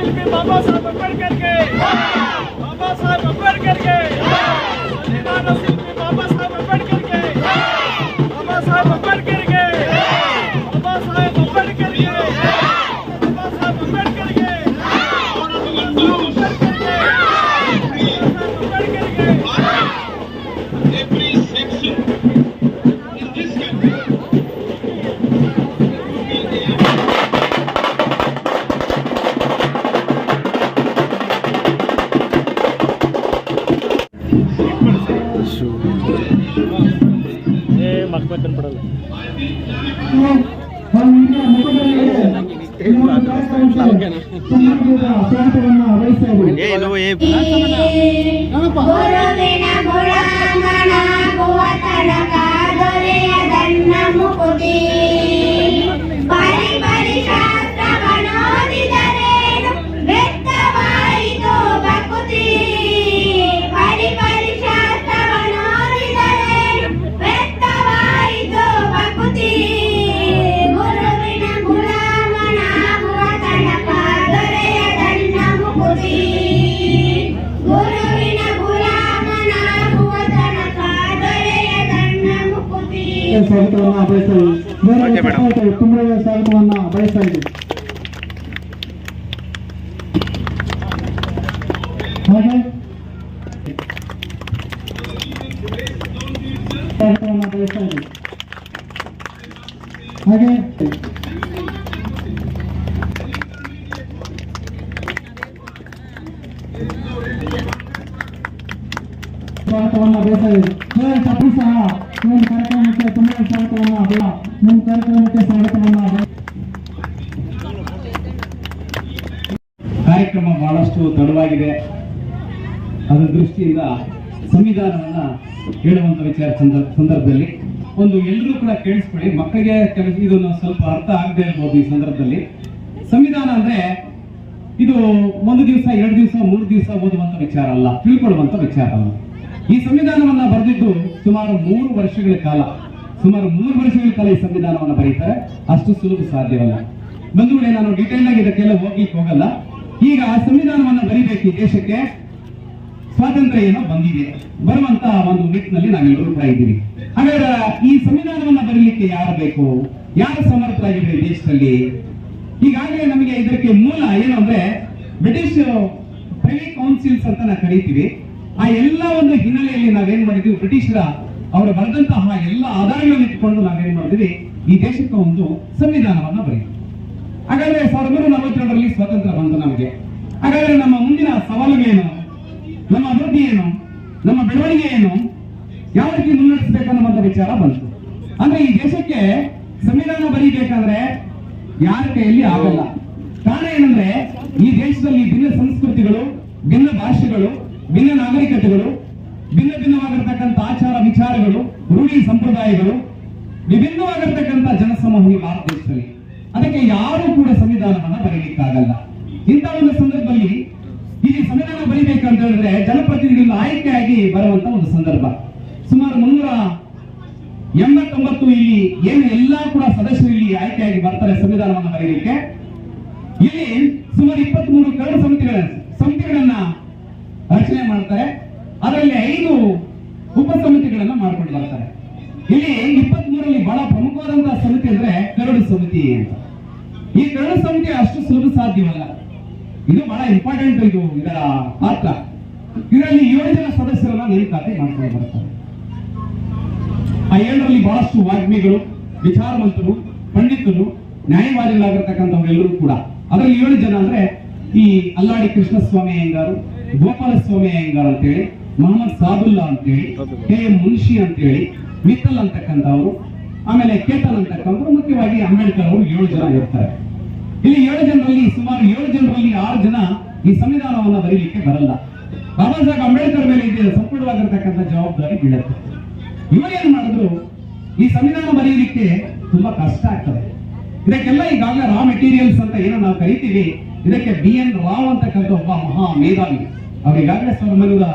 ಸಂವಿಧಾನ ಶಿಲ್ಪಿ ಬಾಬಾ ಸಾಹೇಬ್ ಅಂಬೇಡ್ಕರ್ಗೆ ಬಾಬಾ ಸಾಹೇಬ್ ಅಂಬೇಡ್ಕರ್ಗೆ ಸಂವಿಧಾನ ಮುಕುತಿ ಸ್ವಾಗತವನ್ನ ಬಯಸ್ತಾ ಇದ್ದೀವಿ ಬೇರೆ ಓಕೆ ಮೇಡಮ್. ಚಪ್ಪಾಳೆ ತುಂಬಾ ಸ್ವಾಗತವನ್ನ ಬಯಸ್ತಾ ಇದ್ದೀವಿ ಹಾಗೆ ಸ್ವಾಗತವನ್ನ ಬಯಸ್ತಾ ಇದ್ದೀವಿ ಹಾಗೆ ಸ್ವಾಗತವನ್ನ ಬಯಸ್ತಾ ಇದ್ದೀವಿ ಬೇರೆ ತಪ್ಪು ಸಹ ಒಂದು ಕಾರ್ಯಕ್ರಮಕ್ಕೆ ತುಂಬಾ ಸ್ವಾಗತವನ್ನ ನಿಮ್ಮ ಕಾರ್ಯಕ್ರಮಕ್ಕೆ ಸ್ವಾಗತವನ್ನ ಕಾರ್ಯಕ್ರಮ ಬಹಳಷ್ಟು ತಡವಾಗಿದೆ ಅದರ ದೃಷ್ಟಿಯಿಂದ ಸಂವಿಧಾನವನ್ನ ಹೇಳುವಂತ ವಿಚಾರ ಸಂದರ್ಭ ಸಂದರ್ಭದಲ್ಲಿ ಒಂದು ಎಲ್ಲರೂ ಕೂಡ ಕೇಳಿಸ್ಕೊಳ್ಳಿ. ಮಕ್ಕಳಿಗೆ ಕೆಲಸ ಇದನ್ನು ಸ್ವಲ್ಪ ಅರ್ಥ ಆಗದೆ ಇರ್ಬೋದು ಈ ಸಂದರ್ಭದಲ್ಲಿ. ಸಂವಿಧಾನ ಅಂದ್ರೆ ಇದು ಒಂದು ದಿವಸ, ಎರಡು ದಿವಸ, ಮೂರು ದಿವಸ ಓದುವಂತ ವಿಚಾರ ಅಲ್ಲ, ತಿಳ್ಕೊಳ್ಳುವಂತ ವಿಚಾರ ಅಲ್ಲ. ಈ ಸಂವಿಧಾನವನ್ನ ಬರೆದಿದ್ದು ಸುಮಾರು ಮೂರು ವರ್ಷಗಳ ಕಾಲ. ಸುಮಾರು ಮೂರು ವರ್ಷಗಳ ಕಾಲ ಈ ಸಂವಿಧಾನವನ್ನ ಬರೀತಾರೆ. ಅಷ್ಟು ಸುಲಭ ಸಾಧ್ಯವಲ್ಲ. ಬಂಧುಗಳೇ ನಾನು ಡೀಟೇಲ್ ಆಗಿ ಇದಕ್ಕೆಲ್ಲ ಹೋಗ್ಲಿಕ್ಕೆ ಹೋಗಲ್ಲ. ಈಗ ಆ ಸಂವಿಧಾನವನ್ನ ಬರೀಬೇಕು ಈ ದೇಶಕ್ಕೆ ಸ್ವಾತಂತ್ರ್ಯ ಏನೋ ಬಂದಿದೆ. ಬರುವಂತ ಒಂದು ನಿಟ್ಟಿನಲ್ಲಿ ನಾವೆಲ್ಲರೂ ಕೂಡ ಇದ್ದೀವಿ. ಹಾಗಾದ್ರೆ ಈ ಸಂವಿಧಾನವನ್ನ ಬರೀಲಿಕ್ಕೆ ಯಾರು ಬೇಕು? ಯಾರು ಸಮರ್ಥರಾಗಿದ್ದಾರೆ ದೇಶದಲ್ಲಿ? ಈಗಾಗಲೇ ನಮಗೆ ಇದಕ್ಕೆ ಮೂಲ ಏನು ಅಂದ್ರೆ ಬ್ರಿಟಿಷ್ ಪ್ರೈವಿ ಕೌನ್ಸಿಲ್ಸ್ ಅಂತ ನಾವು ಕರೀತೀವಿ. ಆ ಎಲ್ಲ ಒಂದು ಹಿನ್ನೆಲೆಯಲ್ಲಿ ನಾವೇನ್ ಮಾಡಿದ್ವಿ? ಬ್ರಿಟಿಷರ ಅವರು ಬರೆದಂತಹ ಎಲ್ಲ ಆಧಾರಗಳನ್ನು ಇಟ್ಟುಕೊಂಡು ನಾವೇನ್ ಮಾಡಿದ್ವಿ? ಈ ದೇಶಕ್ಕೆ ಒಂದು ಸಂವಿಧಾನವನ್ನ ಬರೆಯಿತು ಹಾಗಾದ್ರೆ ಸಾವಿರದ ಒಂಬೈನೂರ ನಲವತ್ತೆರಡರಲ್ಲಿ ಸ್ವಾತಂತ್ರ್ಯ ಬಂತು ನಮಗೆ. ಹಾಗಾದ್ರೆ ನಮ್ಮ ಮುಂದಿನ ಸವಾಲುಗಳೇನು? ನಮ್ಮ ಅಭಿವೃದ್ಧಿ ಏನು? ನಮ್ಮ ಬೆಳವಣಿಗೆ ಏನು? ಯಾವ ರೀತಿ ಮುನ್ನಡೆಸಬೇಕನ್ನುವಂತ ವಿಚಾರ ಬಂತು. ಅಂದ್ರೆ ಈ ದೇಶಕ್ಕೆ ಸಂವಿಧಾನ ಬರೀಬೇಕಂದ್ರೆ ಯಾರ ಕೈಯಲ್ಲಿ ಆಗಲ್ಲ. ಕಾರಣ ಏನಂದ್ರೆ ಈ ದೇಶದಲ್ಲಿ ಭಿನ್ನ ಸಂಸ್ಕೃತಿಗಳು, ಭಿನ್ನ ಭಾಷೆಗಳು ಭಿನ್ನ ನಾಗರಿಕತೆಗಳು, ಭಿನ್ನ ಭಿನ್ನವಾಗಿರ್ತಕ್ಕಂಥ ಆಚಾರ ವಿಚಾರಗಳು, ರೂಢಿ ಸಂಪ್ರದಾಯಗಳು, ವಿಭಿನ್ನವಾಗಿರ್ತಕ್ಕಂಥ ಜನಸಮೂಹ ಭಾರತ ದೇಶದಲ್ಲಿ. ಅದಕ್ಕೆ ಯಾರು ಕೂಡ ಸಂವಿಧಾನವನ್ನ ಬರೀಲಿಕ್ಕಾಗಲ್ಲ. ಇಂಥ ಒಂದು ಸಂದರ್ಭದಲ್ಲಿ ಇಲ್ಲಿ ಸಂವಿಧಾನ ಬರೀಬೇಕಂತ ಹೇಳಿದ್ರೆ ಜನಪ್ರತಿನಿಧಿಗಳು ಆಯ್ಕೆಯಾಗಿ ಬರುವಂತ ಒಂದು ಸಂದರ್ಭ. ಸುಮಾರು ಮುನ್ನೂರ ಎಂಬತ್ತೊಂಬತ್ತು ಇಲ್ಲಿ ಏನು ಎಲ್ಲಾ ಕೂಡ ಸದಸ್ಯರು ಇಲ್ಲಿ ಆಯ್ಕೆಯಾಗಿ ಬರ್ತಾರೆ ಸಂವಿಧಾನವನ್ನು ಬರೀಲಿಕ್ಕೆ. ಇಲ್ಲಿ ಸುಮಾರು ಇಪ್ಪತ್ತ್ ಮೂರು ಕರಡು ಸಮಿತಿಗಳ ಸಮಿತಿಗಳನ್ನ ರಚನೆ ಮಾಡ್ತಾರೆ. ಅದರಲ್ಲಿ ಐದು ಉಪ ಸಮಿತಿಗಳನ್ನ ಮಾಡ್ಕೊಂಡು ಬರ್ತಾರೆ. ಇಲ್ಲಿ ಇಪ್ಪತ್ತ್ ಮೂರಲ್ಲಿ ಬಹಳ ಪ್ರಮುಖವಾದಂತಹ ಸಮಿತಿ ಅಂದ್ರೆ ಕರಡು ಸಮಿತಿ ಅಂತ. ಈ ಕರಡು ಸಮಿತಿ ಅಷ್ಟು ಸುಲಭ ಸಾಧ್ಯವಲ್ಲ. ಇದು ಬಹಳ ಇಂಪಾರ್ಟೆಂಟ್ ಇದು ಇದರ ಅರ್ಥ ಇದರಲ್ಲಿ ಏಳು ಜನ ಸದಸ್ಯರನ್ನ ನೇಮಕಾತಿ ಮಾಡ್ಕೊಂಡು ಬರ್ತಾರೆ. ಆ ಏಳರಲ್ಲಿ ಬಹಳಷ್ಟು ವಾಗ್ಮಿಗಳು, ವಿಚಾರವಂತರು, ಪಂಡಿತರು, ನ್ಯಾಯವಾದಿಗಳಾಗಿರ್ತಕ್ಕಂಥವರೆಲ್ಲರೂ ಕೂಡ. ಅದರಲ್ಲಿ ಏಳು ಜನ ಅಂದ್ರೆ ಈ ಅಲ್ಲಾಡಿ ಕೃಷ್ಣಸ್ವಾಮಿ ಅಯ್ಯಂಗಾರು ಗೋಪಾಲ ಸ್ವಾಮಿ ಅಯ್ಯಂಗಾರ್ ಅಂತೇಳಿ ಮೊಹಮ್ಮದ್ ಸಾದುಲ್ಲಾ ಅಂತೇಳಿ ಕೆ ಎಂ ಅಂತ ಅಂತೇಳಿ ಮಿತ್ತಲ್ ಅಂತಕ್ಕಂಥವ್ರು ಆಮೇಲೆ ಕೇತನ್ ಅಂತಕ್ಕಂಥವ್ರು ಮುಖ್ಯವಾಗಿ ಅಂಬೇಡ್ಕರ್ ಅವರು ಏಳು ಜನ ಇರ್ತಾರೆ. ಇಲ್ಲಿ ಏಳು ಜನರಲ್ಲಿ ಸುಮಾರು ಏಳು ಜನರಲ್ಲಿ ಆರು ಜನ ಈ ಸಂವಿಧಾನವನ್ನ ಬರೀಲಿಕ್ಕೆ ಬರಲ್ಲ. ಬಾಬಾ ಸಾಹೇಬ್ ಅಂಬೇಡ್ಕರ್ ಮೇಲೆ ಇದೆ ಸಂಪೂರ್ಣವಾಗಿರ್ತಕ್ಕಂಥ ಜವಾಬ್ದಾರಿ ಬೀಳುತ್ತೆ. ಇವರು ಏನ್ ಮಾಡಿದ್ರು ಈ ಸಂವಿಧಾನ ಬರೆಯಲಿಕ್ಕೆ ತುಂಬಾ ಕಷ್ಟ ಆಗ್ತದೆ. ಇದಕ್ಕೆಲ್ಲ ಈಗಾಗಲೇ ರಾ ಮೆಟೀರಿಯಲ್ಸ್ ಅಂತ ಏನೋ ನಾವು ಕರಿತೀವಿ. ಇದಕ್ಕೆ ಬಿ ಎನ್ ರಾವ್ ಅಂತಕ್ಕಂಥ ಒಬ್ಬ ಮಹಾ ಮೇಧಾವಿ. ಅವ್ರು ಈಗಾಗಲೇ ಸಾವಿರದ ಒಂಬೈನೂರ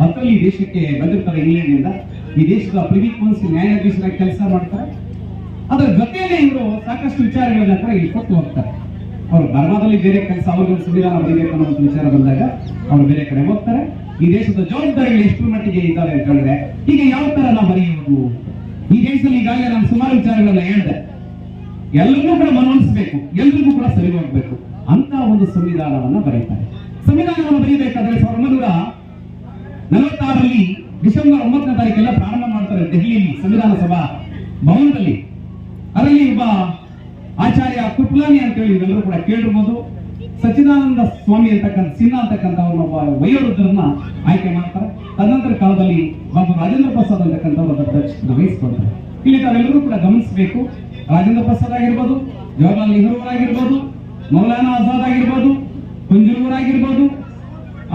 ಹತ್ತರಲ್ಲಿ ದೇಶಕ್ಕೆ ಬಂದಿರ್ತಾರೆ ಇಂಗ್ಲೆಂಡ್ನಿಂದ. ಈ ದೇಶದ ಪ್ರಿವಿ ಕೌನ್ಸಿಲ್ ನ್ಯಾಯಾಧೀಶರಾಗಿ ಕೆಲಸ ಮಾಡ್ತಾರೆ. ಅದರ ಜೊತೆಯಲ್ಲಿ ಇವರು ಸಾಕಷ್ಟು ವಿಚಾರಗಳನ್ನ ಕೂಡ ಇಲ್ಲಿ ಕೊಟ್ಟು ಹೋಗ್ತಾರೆ. ಅವರು ಬರ್ಮಾದಲ್ಲಿ ಬೇರೆ ಕೆಲಸ ಅವ್ರಿಗೆ ಸಂವಿಧಾನ ಬರೀಬೇಕು ಅನ್ನೋ ಒಂದು ವಿಚಾರ ಬಂದಾಗ ಅವರು ಬೇರೆ ಕಡೆ ಹೋಗ್ತಾರೆ. ಈ ದೇಶದ ಜವಾಬ್ದಾರಿಗಳು ಎಷ್ಟು ಮಟ್ಟಿಗೆ ಇದ್ದಾವೆ ಅಂತ ಹೇಳಿದ್ರೆ ಈಗ ಯಾವ ತರ ನಾವು ಬರೆಯುವುದು ಈ ದೇಶದಲ್ಲಿ ಈಗಾಗಲೇ ನಾನು ಸುಮಾರು ವಿಚಾರಗಳನ್ನ ಹೇಳಿದೆ. ಎಲ್ರಿಗೂ ಕೂಡ ಮನವೊಲಿಸಬೇಕು, ಎಲ್ರಿಗೂ ಕೂಡ ಸರಿ ಹೋಗ್ಬೇಕು ಅಂತ ಒಂದು ಸಂವಿಧಾನವನ್ನ ಬರೀತಾರೆ. ಸಂವಿಧಾನವನ್ನು ಬರೆಯಬೇಕಾದ್ರೆ ಸಾವಿರದ ಒಂಬೈನೂರ ನಲವತ್ತಾರರಲ್ಲಿ ಡಿಸೆಂಬರ್ ಒಂಬತ್ತನೇ ತಾರೀಕೆಲ್ಲ ಪ್ರಾರಂಭ ಮಾಡ್ತಾರೆ ದೆಹಲಿಯಲ್ಲಿ ಸಂವಿಧಾನ ಸಭಾ ಭವನದಲ್ಲಿ. ಅದರಲ್ಲಿ ಒಬ್ಬ ಆಚಾರ್ಯ ಕುಟ್ಲಾನಿ ಅಂತ ಹೇಳಿ ಎಲ್ಲರೂ ಕೂಡ ಕೇಳಿರ್ಬೋದು. ಸಚ್ಚಿದಾನಂದ ಸ್ವಾಮಿ ಅಂತಕ್ಕಂಥ, ಸಿನ್ಹಾ ಅಂತಕ್ಕಂಥ ಒಬ್ಬ ವಯೋವೃದ್ಧರನ್ನ ಆಯ್ಕೆ ಮಾಡ್ತಾರೆ. ತದನಂತರ ಕಾಲದಲ್ಲಿ ಒಬ್ಬ ರಾಜೇಂದ್ರ ಪ್ರಸಾದ್ ಅಂತಕ್ಕಂಥವ್ರು ಅದರ ಅಧ್ಯಕ್ಷತೆ ವಹಿಸ್ಕೊಳ್ತಾರೆ. ಇಲ್ಲಿ ತಾವೆಲ್ಲರೂ ಕೂಡ ಗಮನಿಸಬೇಕು. ರಾಜೇಂದ್ರ ಪ್ರಸಾದ್ ಆಗಿರ್ಬೋದು, ಜವಾಹರ್ಲಾಲ್ ನೆಹರು ಆಗಿರ್ಬೋದು ಮೌಲಾನಾ ಆಜಾದ್ ಆಗಿರ್ಬೋದು ಕುಂಜೂರ್ ಆಗಿರ್ಬೋದು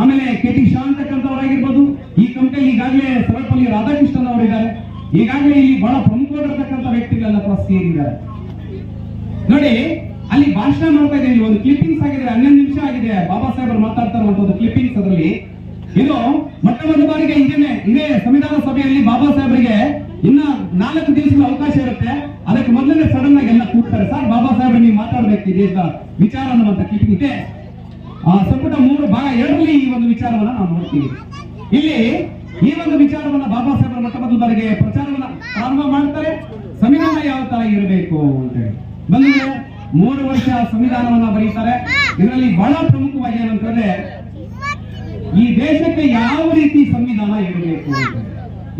ಆಮೇಲೆ ಕೆ ಟಿ ಶಾ ಅಂತಕ್ಕಂಥವ್ರಾಗಿರ್ಬೋದು ಈ ಕಮಿಟಿಯಲ್ಲಿ ಈಗಾಗಲೇ ಸರ್ವಪಲ್ಲಿ ರಾಧಾಕೃಷ್ಣನ್ ಅವರಿದ್ದಾರೆ. ಈಗಾಗಲೇ ಇಲ್ಲಿ ಬಹಳ ಪ್ರಮುಖವಾಗಿರ್ತಕ್ಕಂಥ ವ್ಯಕ್ತಿಗಳೆಲ್ಲ ಸೇರಿದ್ದಾರೆ ನೋಡಿ, ಅಲ್ಲಿ ಭಾಷಣ ಮಾಡ್ತಾ ಇದ್ದೀನಿ. ಒಂದು ಕ್ಲಿಪ್ಪಿಂಗ್ಸ್ ಆಗಿದೆ ಹನ್ನೊಂದು ನಿಮಿಷ ಆಗಿದೆ. ಬಾಬಾ ಸಾಹೇಬರು ಮಾತಾಡ್ತಾ ಒಂದು ಕ್ಲಿಪ್ಪಿಂಗ್ಸ್ ಅದರಲ್ಲಿ. ಇದು ಮೊಟ್ಟ ಮೊದಲ ಬಾರಿಗೆ ಇದೇನೆ ಇದೇ ಸಂವಿಧಾನ ಸಭೆಯಲ್ಲಿ ಬಾಬಾ ಸಾಹೇಬರಿಗೆ ಇನ್ನ ನಾಲ್ಕು ದಿವಸಗಳ ಅವಕಾಶ ಇರುತ್ತೆ. ಅದಕ್ಕೆ ಮೊದಲನೇ ಸಡನ್ ಆಗಿ ಎಲ್ಲ ಕೂಡ್ತಾರೆ ಸರ್, ಬಾಬಾ ಸಾಹೇಬ್ರು, ನೀವು ಮಾತಾಡ್ಬೇಕು ದೇಶದ ವಿಚಾರ ಅನ್ನುವಂತ ಕ್ಲಿಪ್ಪಿಂಗ್ ಇದೆ. ಆ ಸಂಪುಟ ಮೂರು ಭಾಗ ಎರಡರಲ್ಲಿ ಈ ಒಂದು ವಿಚಾರವನ್ನ ನಾವು ನೋಡ್ತೀವಿ. ಇಲ್ಲಿ ಈ ಒಂದು ವಿಚಾರವನ್ನ ಬಾಬಾ ಸಾಹೇಬರ ಮೊಟ್ಟ ಪ್ರಚಾರವನ್ನ ಪ್ರಾರಂಭ ಮಾಡ್ತಾರೆ. ಸಂವಿಧಾನ ಯಾವ ತರ ಇರಬೇಕು ಅಂತ ಹೇಳಿ. ಮೂರು ವರ್ಷ ಸಂವಿಧಾನವನ್ನ ಬರೀತಾರೆ. ಇದರಲ್ಲಿ ಬಹಳ ಪ್ರಮುಖವಾಗಿ ಏನಂತಂದ್ರೆ ಈ ದೇಶಕ್ಕೆ ಯಾವ ರೀತಿ ಸಂವಿಧಾನ ಇರಬೇಕು ಅಂತ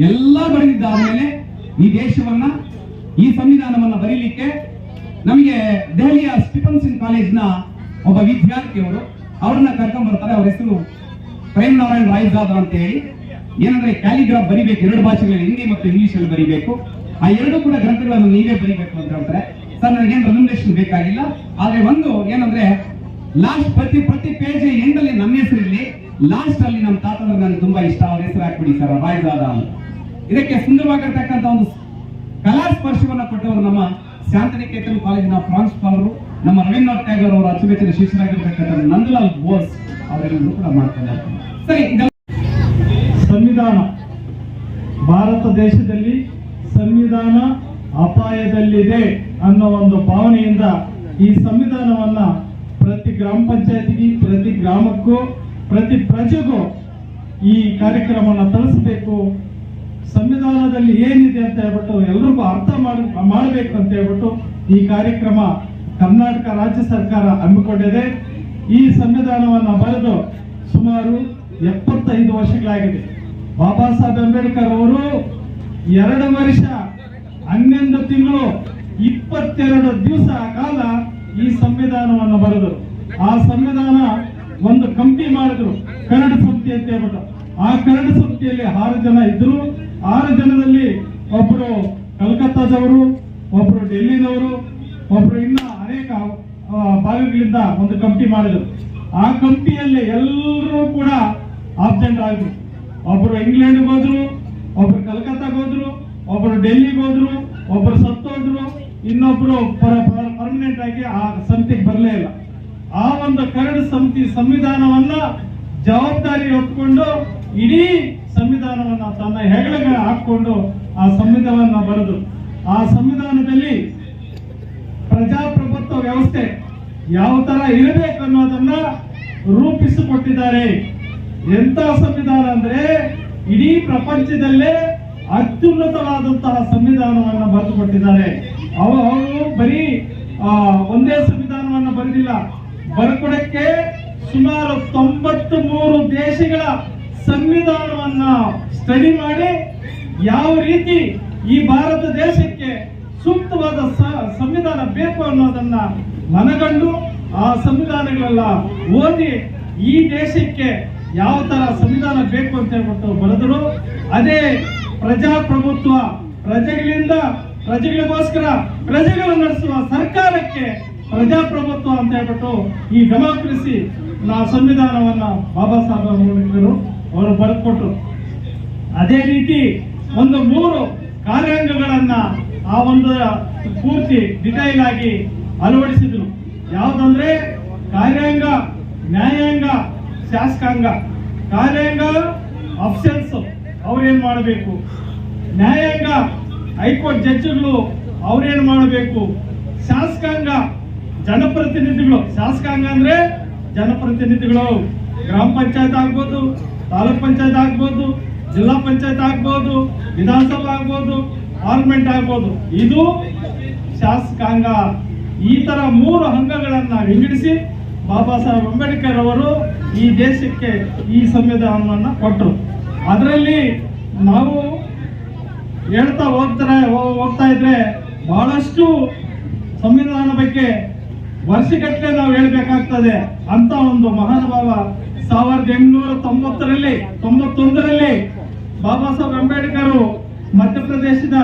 ಎಲ್ಲ ಬರೆದಿದ್ದಾದ್ಮೇಲೆ ಈ ದೇಶವನ್ನ, ಈ ಸಂವಿಧಾನವನ್ನ ಬರೀಲಿಕ್ಕೆ ನಮಗೆ ದೆಹಲಿಯ ಸ್ಟಿಫನ್ಸನ್ ಕಾಲೇಜ್ನ ಒಬ್ಬ ವಿದ್ಯಾರ್ಥಿಯವರು ಅವ್ರನ್ನ ಕರ್ಕೊಂಡ್ ಬರ್ತಾರೆ ಅವ್ರ ಹೆಸರು ಪ್ರೇಮ್ ನಾರಾಯಣ್ ರಾಯ್ಜಾದವ್ ಅಂತ ಹೇಳಿ. ಏನಂದ್ರೆ ಕ್ಯಾಲಿಗ್ರಾಫ್ ಬರಿಬೇಕು, ಎರಡು ಭಾಷೆಗಳಲ್ಲಿ, ಹಿಂದಿ ಮತ್ತು ಇಂಗ್ಲಿಷ್ ಅಲ್ಲಿ ಬರಿಬೇಕು. ಆ ಎರಡು ಕೂಡ ಗ್ರಂಥಗಳನ್ನು ನೀವೇ ಬರಿಬೇಕು ಅಂತ ಹೇಳ್ತಾರೆ. ಸರ್, ನನಗೇನು ರೆಮ್ಯುಲೇಷನ್ ಬೇಕಾಗಿಲ್ಲ. ಆದ್ರೆ ಒಂದು ಏನಂದ್ರೆ ಲಾಸ್ಟ್ ಪ್ರತಿ ಪ್ರತಿ ಪೇಜ್ ಎಂಡಲ್ಲಿ ನಮ್ಮ ಹೆಸರು ಇರಲಿ ಲಾಸ್ಟ್ ಅಲ್ಲಿ ನಮ್ಮ ತಾತಂದ್ರೆ ನನಗೆ ತುಂಬಾ ಇಷ್ಟ. ಅವ್ರ ಹೆಸರು ಹಾಕ್ಬಿಡಿ ಸರ್ ರಾಯ್ಜಾದ ಅಂತ. ಇದಕ್ಕೆ ಸುಂದರವಾಗಿರ್ತಕ್ಕಂಥ ಒಂದು ಕಲಾ ಸ್ಪರ್ಶವನ್ನು ಕೊಟ್ಟವರು ನಮ್ಮ ಶಾಂತನಿಕೇತನ್ ಕಾಲೇಜಿನ ಪ್ರಾಂಶುಪಾಲರು. ನಮ್ಮ ರವೀಂದ್ರನಾಥ್ ಟ್ಯಾಗರ್ ಅವರ ಅಚ್ಚುಮೆಚ್ಚಿನ ಶಿಷ್ಯರಾಗಿರ್ತಕ್ಕಂಥ ನಂದಲಾಲ್ ಬೋಸ್ ಅವರೆಲ್ಲರೂ ಕೂಡ ಮಾಡ್ತಾರೆ. ಸರಿ ಸಂವಿಧಾನ. ಭಾರತ ದೇಶದಲ್ಲಿ ಸಂವಿಧಾನ ಅಪಾಯದಲ್ಲಿದೆ ಅನ್ನೋ ಒಂದು ಭಾವನೆಯಿಂದ ಈ ಸಂವಿಧಾನವನ್ನ ಪ್ರತಿ ಗ್ರಾಮ ಪಂಚಾಯತಿಗೆ, ಪ್ರತಿ ಗ್ರಾಮಕ್ಕೂ, ಪ್ರತಿ ಪ್ರಜೆಗೂ ಈ ಕಾರ್ಯಕ್ರಮವನ್ನು ತಳಿಸ್ಬೇಕು ಸಂವಿಧಾನದಲ್ಲಿ ಏನಿದೆ ಅಂತ ಹೇಳ್ಬಿಟ್ಟು ಎಲ್ರಿಗೂ ಅರ್ಥ ಮಾಡಿ ಮಾಡಬೇಕು ಅಂತ ಹೇಳ್ಬಿಟ್ಟು ಈ ಕಾರ್ಯಕ್ರಮ ಕರ್ನಾಟಕ ರಾಜ್ಯ ಸರ್ಕಾರ ಹಮ್ಮಿಕೊಂಡಿದೆ. ಈ ಸಂವಿಧಾನವನ್ನು ಬರೆದು ಸುಮಾರು ಎಪ್ಪತ್ತೈದು ವರ್ಷಗಳಾಗಿದೆ. ಬಾಬಾ ಸಾಹೇಬ್ ಅಂಬೇಡ್ಕರ್ ಅವರು ಎರಡು ವರ್ಷ, ಹನ್ನೊಂದು ತಿಂಗಳು, ಇಪ್ಪತ್ತೆರಡು ದಿವಸ ಕಾಲ ಈ ಸಂವಿಧಾನವನ್ನು ಬರೆದರು. ಆ ಸಂವಿಧಾನ ಒಂದು ಕಂಪನಿ ಮಾಡಿದ್ರು, ಕರಡು ಸಂಸ್ಥೆ ಅಂತ ಹೇಳ್ಬಿಟ್ಟು. ಆ ಕರಡು ಸಂಸ್ಥೆಯಲ್ಲಿ ಆರು ಜನ ಇದ್ರು. ಆರು ಜನದಲ್ಲಿ ಒಬ್ಬರು ಕಲ್ಕತ್ತಾದವರು, ಒಬ್ರು ಡೆಲ್ಲಿನವರು, ಒಬ್ರು ಇನ್ನ ಅನೇಕ ಭಾಗಗಳಿಂದ ಒಂದು ಕಂಪ್ನಿ ಮಾಡಿದ್ರು. ಆ ಕಂಪ್ನಿಯಲ್ಲಿ ಎಲ್ಲರೂ ಕೂಡ ಆಬ್ಸೆಂಟ್ ಆಗಿದ್ರು. ಒಬ್ರು ಇಂಗ್ಲೆಂಡ್ ಹೋದ್ರು, ಒಬ್ರು ಕಲ್ಕತ್ತಾಗ ಹೋದ್ರು, ಒಬ್ರು ಡೆಲ್ಲಿಗೆ ಹೋದ್ರು, ಒಬ್ರು ಸತ್ತೋದ್ರು, ಇನ್ನೊಬ್ರು ಪರ್ಮನೆಂಟ್ ಆಗಿ ಆ ಸಮಿತಿಗೆ ಬರಲೇ ಇಲ್ಲ. ಆ ಒಂದು ಕರಡು ಸಮಿತಿ ಸಂವಿಧಾನವನ್ನ ಜವಾಬ್ದಾರಿ ಹೊತ್ಕೊಂಡು ಇಡೀ ಸಂವಿಧಾನವನ್ನ ತನ್ನ ಹೆಗಲಿಗೆ ಹಾಕೊಂಡು ಆ ಸಂವಿಧಾನವನ್ನ ಬರೆದು ಆ ಸಂವಿಧಾನದಲ್ಲಿ ಪ್ರಜಾಪ್ರಭುತ್ವ ವ್ಯವಸ್ಥೆ ಯಾವ ತರ ಇರಬೇಕು ಅನ್ನೋದನ್ನ ರೂಪಿಸಿಕೊಟ್ಟಿದ್ದಾರೆ. ಎಂತ ಸಂವಿಧಾನ ಅಂದ್ರೆ ಇಡೀ ಪ್ರಪಂಚದಲ್ಲೇ ಅತ್ಯುನ್ನತವಾದಂತಹ ಸಂವಿಧಾನವನ್ನ ಬರೆದುಕೊಟ್ಟಿದ್ದಾರೆ. ಅವ, ಅವರು ಬರೀ ಒಂದೇ ಸಂವಿಧಾನವನ್ನ ಬರೆದಿಲ್ಲ. ಬರ್ಕೊಡಕ್ಕೆ ಸುಮಾರು ತೊಂಬತ್ತು ಮೂರು ದೇಶಗಳ ಸಂವಿಧಾನವನ್ನ ಸ್ಟಡಿ ಮಾಡಿ ಯಾವ ರೀತಿ ಈ ಭಾರತ ದೇಶಕ್ಕೆ ಸೂಕ್ತವಾದ ಸಂವಿಧಾನ ಬೇಕು ಅನ್ನೋದನ್ನ ಮನಗಂಡು ಆ ಸಂವಿಧಾನಗಳೆಲ್ಲ ಓದಿ ಈ ದೇಶಕ್ಕೆ ಯಾವ ತರ ಸಂವಿಧಾನ ಬೇಕು ಅಂತ ಹೇಳ್ಬಿಟ್ಟು ಬರೆದರು. ಅದೇ ಪ್ರಜಾಪ್ರಭುತ್ವ, ಪ್ರಜೆಗಳಿಂದ ಪ್ರಜೆಗಳಿಗೋಸ್ಕರ ಪ್ರಜೆಗಳು ನಡೆಸುವ ಸರ್ಕಾರಕ್ಕೆ ಪ್ರಜಾಪ್ರಭುತ್ವ ಅಂತ ಹೇಳ್ಬಿಟ್ಟು ಈ ಡೆಮಾಕ್ರಸಿ ನಾ ಸಂವಿಧಾನವನ್ನ ಬಾಬಾ ಸಾಹೇಬ್ ಅಂಬೇಡ್ಕರ್ ಅವರು ಬರೆದುಕೊಟ್ರು. ಅದೇ ರೀತಿ ಒಂದು ಮೂರು ಕಾರ್ಯಾಂಗಗಳನ್ನ ಆ ಒಂದು ಪೂರ್ತಿ ಡಿಟೈಲ್ ಆಗಿ ಅಳವಡಿಸಿದ್ರು. ಯಾವ್ದಂದ್ರೆ ಕಾರ್ಯಾಂಗ, ನ್ಯಾಯಾಂಗ, ಶಾಸಕಾಂಗ. ಕಾರ್ಯಾಂಗ ಅಫ್ಸಲ್ಸ್ ಅವ್ರೇನ್ ಮಾಡಬೇಕು? ನ್ಯಾಯಾಂಗ, ಹೈಕೋರ್ಟ್ ಜಡ್ಜ್ಗಳು ಅವ್ರೇನ್ ಮಾಡಬೇಕು? ಶಾಸಕಾಂಗ ಜನಪ್ರತಿನಿಧಿಗಳು. ಶಾಸಕಾಂಗ ಅಂದ್ರೆ ಜನಪ್ರತಿನಿಧಿಗಳು. ಗ್ರಾಮ ಪಂಚಾಯತ್ ಆಗ್ಬೋದು, ತಾಲೂಕ್ ಪಂಚಾಯತ್ ಆಗ್ಬೋದು, ಜಿಲ್ಲಾ ಪಂಚಾಯತ್ ಆಗ್ಬೋದು, ವಿಧಾನಸಭಾ ಆಗ್ಬೋದು ಪಾರ್ಲಿಮೆಂಟ್ ಆಗ್ಬೋದು. ಇದು ಶಾಸಕಾಂಗ. ಈ ತರ ಮೂರು ಅಂಗಗಳನ್ನ ವಿಂಗಡಿಸಿ ಬಾಬಾ ಸಾಹೇಬ್ ಅಂಬೇಡ್ಕರ್ ಅವರು ಈ ದೇಶಕ್ಕೆ ಈ ಸಂವಿಧಾನವನ್ನ ಕೊಟ್ಟರು ಅದರಲ್ಲಿ ನಾವು ಹೇಳ್ತಾ ಹೋಗ್ತಾರೆ ಹೋಗ್ತಾ ಇದ್ರೆ ಬಹಳಷ್ಟು ಸಂವಿಧಾನ ಬಗ್ಗೆ ವರ್ಷಗಟ್ಟಲೆ ನಾವು ಹೇಳ್ಬೇಕಾಗ್ತದೆ. ಅಂತ ಒಂದು ಮಹಾನುಭಾವ ಸಾವಿರದ ಎಂಟುನೂರ ತೊಂಬತ್ತರಲ್ಲಿ, ತೊಂಬತ್ತೊಂದರಲ್ಲಿ ಬಾಬಾ ಸಾಹೇಬ್ ಅಂಬೇಡ್ಕರ್ ಮಧ್ಯಪ್ರದೇಶದ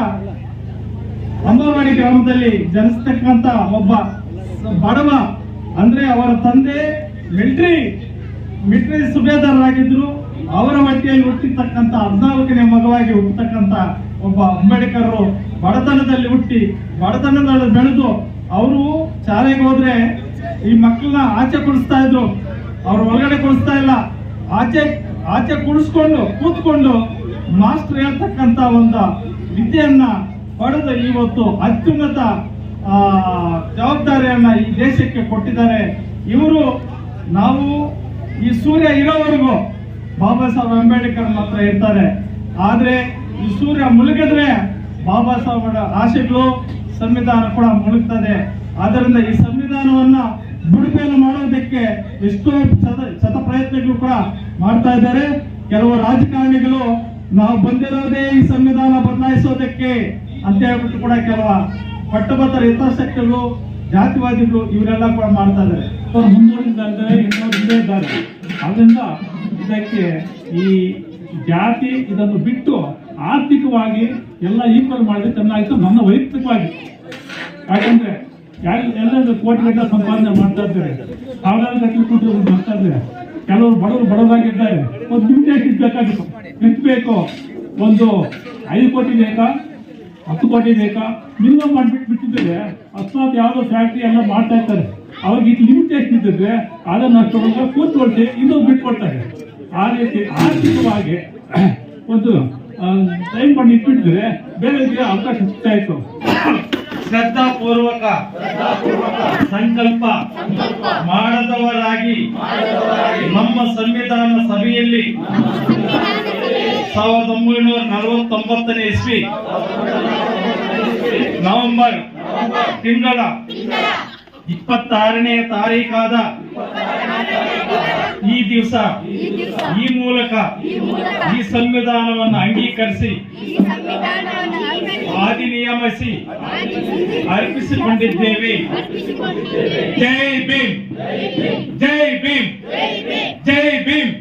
ಅಂಬಾವಾಡಿ ಗ್ರಾಮದಲ್ಲಿ ಜನಿಸ್ತಕ್ಕಂತ ಒಬ್ಬ ಬಡವ, ಅಂದ್ರೆ ಅವರ ತಂದೆ ಮಿಲಿಟರಿ ಮಿಲಿಟರಿ ಸುಬೇದಾರರಾಗಿದ್ರು ಅವರ ಮಧ್ಯೆಯಲ್ಲಿ ಹುಟ್ಟಿರ್ತಕ್ಕಂಥ ಹದಿನಾಲ್ಕನೇ ಮಗವಾಗಿ ಹುಟ್ಟತಕ್ಕಂತ ಒಬ್ಬ ಅಂಬೇಡ್ಕರ್ ಬಡತನದಲ್ಲಿ ಹುಟ್ಟಿ, ಬಡತನದಲ್ಲಿ ಬೆಳೆದು ಅವರು ಶಾಲೆಗೆ ಹೋದ್ರೆ ಈ ಮಕ್ಕಳನ್ನ ಆಚೆ ಕುಡಿಸ್ತಾ ಇದ್ರು. ಅವ್ರ ಒಳಗಡೆ ಕುಡಿಸ್ತಾ ಇಲ್ಲ. ಆಚೆ ಆಚೆ ಕುಡಿಸ್ಕೊಂಡು ಕೂತ್ಕೊಂಡು ಮಾಸ್ಟರ್ ಹೇಳ್ತಕ್ಕಂತ ಒಂದು ವಿದ್ಯೆಯನ್ನ ಪಡೆದ ಇವತ್ತು ಅತ್ಯುನ್ನತ ಜವಾಬ್ದಾರಿಯನ್ನ ಈ ದೇಶಕ್ಕೆ ಕೊಟ್ಟಿದ್ದಾರೆ. ಇವರು, ನಾವು ಈ ಸೂರ್ಯ ಇರೋವರೆಗೂ ಬಾಬಾ ಸಾಹೇಬ್ ಅಂಬೇಡ್ಕರ್ ಮಾತ್ರ ಇರ್ತಾರೆ. ಆದ್ರೆ ಈ ಸೂರ್ಯ ಮುಳುಗಿದ್ರೆ ಬಾಬಾ ಸಾಹೇಬ್ ಆಶೆಗಳು ಸಂವಿಧಾನ ಕೂಡ ಮುಳುಗ್ತದೆ. ಆದ್ದರಿಂದ ಈ ಸಂವಿಧಾನವನ್ನ ಬಿಡುಗಡೆ ಮಾಡೋದಕ್ಕೆ ಎಷ್ಟೋ ಶತ ಪ್ರಯತ್ನಗಳು ಕೂಡ ಮಾಡ್ತಾ ಇದ್ದಾರೆ. ಕೆಲವು ರಾಜಕಾರಣಿಗಳು ನಾವು ಬಂದಿರೋದೇ ಈ ಸಂವಿಧಾನ ಬದಲಾಯಿಸೋದಕ್ಕೆ ಅಂತ ಹೇಳ್ಬಿಟ್ಟು ಕೂಡ ಕೆಲವ ಪಟ್ಟಭದ್ರ ಹಿತಾಸಕ್ತಿಗಳು, ಜಾತಿವಾದಿಗಳು ಇವರೆಲ್ಲ ಕೂಡ ಮಾಡ್ತಾ ಇದ್ದಾರೆ. ಅವ್ರು ಮುಂದುವರಿದ್ದಾರೆ ಇನ್ನೊಂದು ಹಿಂದೆ ಇದ್ದಾರೆ. ಇದಕ್ಕೆ ಈ ಜಾತಿ ಇದನ್ನು ಬಿಟ್ಟು ಆರ್ಥಿಕವಾಗಿ ಎಲ್ಲ ಈಕ್ವಲ್ ಮಾಡಿದ್ರೆ ಚೆನ್ನಾಗಿತ್ತು, ನನ್ನ ವೈಯಕ್ತಿಕವಾಗಿ. ಯಾಕಂದ್ರೆ ಯಾರು ಎಲ್ಲರೂ ಕೋಟಿ ಗಂಟೆ ಸಂಪಾದನೆ ಮಾಡ್ತಾ ಇದ್ದಾರೆ. ಸಾವಿರಾರು ಗಂಟೆ ಕೋಟಿ ಮಾಡ್ತಾ ಇದ್ದಾರೆ. ಕೆಲವರು ಬಡವರು ಬಡವರಾಗಿದ್ದಾರೆ. ಒಂದು ಲಿಮಿಟೇಷನ್ ಬೇಕಾಗಿತ್ತು ಎಷ್ಟು ಬೇಕು ಒಂದು ಐದು ಕೋಟಿ ಬೇಕಾ? ಹತ್ತು ಕೋಟಿ ಬೇಕಾ? ಮಿನಿಮಮ್ ಮಾಡಿಬಿಟ್ಟು ಬಿಟ್ಟಿದ್ರೆ ಅಸ್ಮಾತ್ ಯಾವುದೋ ಫ್ಯಾಕ್ಟ್ರಿ ಎಲ್ಲ ಮಾಡ್ತಾ ಇರ್ತಾರೆ ಅವ್ರಿಗೆ ಇದು ಲಿಮಿಟೇಷನ್ ಇದ್ದಿದ್ರೆ ಅದನ್ನು ಅಷ್ಟೊಳಗೆ ಕೂತ್ಕೊಳ್ಸಿ ಇನ್ನೊಂದು ಬಿಟ್ಕೊಡ್ತಾರೆ ಆ ರೀತಿ ಆರ್ಥಿಕವಾಗಿ ಒಂದು ಟೈಮ್ ಮಾಡಿ ಇಟ್ಬಿಟ್ಟಿದ್ರೆ ಬೇರೆ ಅವಕಾಶ ಸಿಗ್ತಾ ಇತ್ತು. ಶ್ರದ್ಧಾ ಪೂರ್ವಕ ಸಂಕಲ್ಪ ಮಾಡದವರಾಗಿ ನಮ್ಮ ಸಂವಿಧಾನ ಸಭೆಯಲ್ಲಿ ಸಾವಿರದ ಒಂಬೈನೂರ ನಲವತ್ತೊಂಬತ್ತನೇ ಇಸ್ವಿ ನವೆಂಬರ್ ತಿಂಗಳ ಇಪ್ಪತ್ತಾರನೆಯ ತಾರೀಕಾದ ಈ ದಿವಸ ಈ ಮೂಲಕ ಈ ಸಂವಿಧಾನವನ್ನು ಅಂಗೀಕರಿಸಿ ಆದಿನಿಯಮಿಸಿ ಅರ್ಪಿಸಿಕೊಂಡಿದ್ದೇವೆ ಜೈ ಭೀಮ್ ಜೈ ಭೀಮ್ ಜೈ ಭೀಮ್